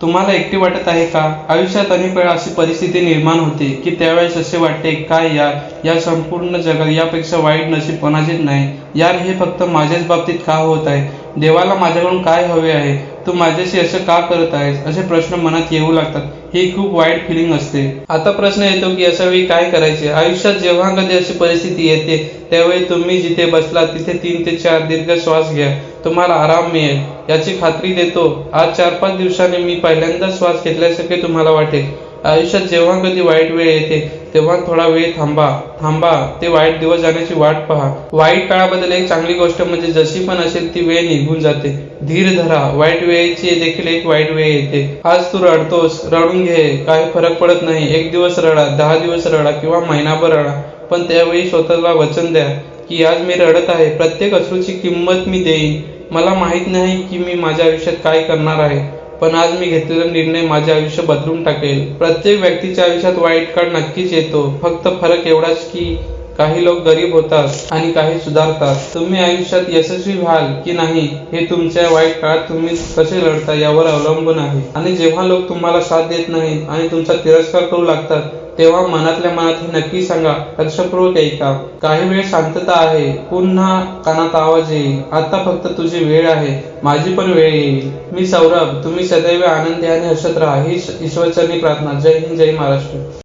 तुम्हाला एकटी वाटत आहे का? आयुष्यात अनेक वेळा अशी परिस्थिती निर्माण होते की त्यावेळेस असे वाटते काय यार या संपूर्ण जगात यापेक्षा वाईट नशीब कोणाचेच नाही. यार हे फक्त माझ्याच बाबतीत का होत आहे? देवाला माझ्याकडून काय हवे आहे? तू माझ्याशी असं का करत आहेस? असे प्रश्न मनात येऊ लागतात. ही खूप वाईट फिलिंग असते. आता प्रश्न येतो की अशा वेळी काय करायचे? आयुष्यात जेव्हा कधी अशी परिस्थिती येते त्यावेळी तुम्ही जिथे बसला तिथे तीन ते चार दीर्घ श्वास घ्या. तुम्हाला आराम मिळेल. याची खात्री देतो आज चार पाच दिवसांनी मी पहिल्यांदा श्वास घेतल्यासारखे तुम्हाला वाटेल. आयुष्यात जेव्हा कधी वाईट वेळ येते तेव्हा थोडा वेळ थांबा. थांबा. ते वाईट दिवस जाण्याची वाट पहा. वाईट काळाबद्दल एक चांगली गोष्ट म्हणजे जशी पण असेल ती वेळ निघून जाते. धीर धरा. वाईट वेळेची देखील एक वाईट वेळ येते. आज तू रडतोस. रडून घे. काही फरक पडत नाही. एक दिवस रडा. दहा दिवस रडा किंवा महिनाभर रडा. पण त्यावेळी स्वतःला वचन द्या की आज मी रडत आहे. प्रत्येक अश्रूची किंमत मी देईन. मला माहीत नाही की मी माझ्या आयुष्यात काय करणार आहे. पण आज मी घेतलेला निर्णय माझे आयुष्य बदलून टाकेल. प्रत्येक व्यक्तीच्या आयुष्यात वाईट काळ नक्कीच येतो. फक्त फरक एवढाच की काही लोक गरीब होतात आणि काही सुधारतात. तुम्ही आयुष्यात यशस्वी व्हाल की नाही हे तुमच्या वाईट काळात तुम्ही कसे लढता यावर अवलंबून आहे. आणि जेव्हा लोक तुम्हाला साथ देत नाहीत आणि तुमचा तिरस्कार करू लागतात तेव्हा मनातल्या मनात हे नक्की सांगा लक्षपूर्वक ऐका काही वेळ शांतता आहे. पुन्हा कानात आवाज येईल. आता फक्त तुझी वेळ आहे. माझी पण वेळ येईल. मी सौरभ तुम्ही सदैव आनंदी आणि हसत राहा. ही ईश्वरचरणी प्रार्थना. जय हिंद जय महाराष्ट्र.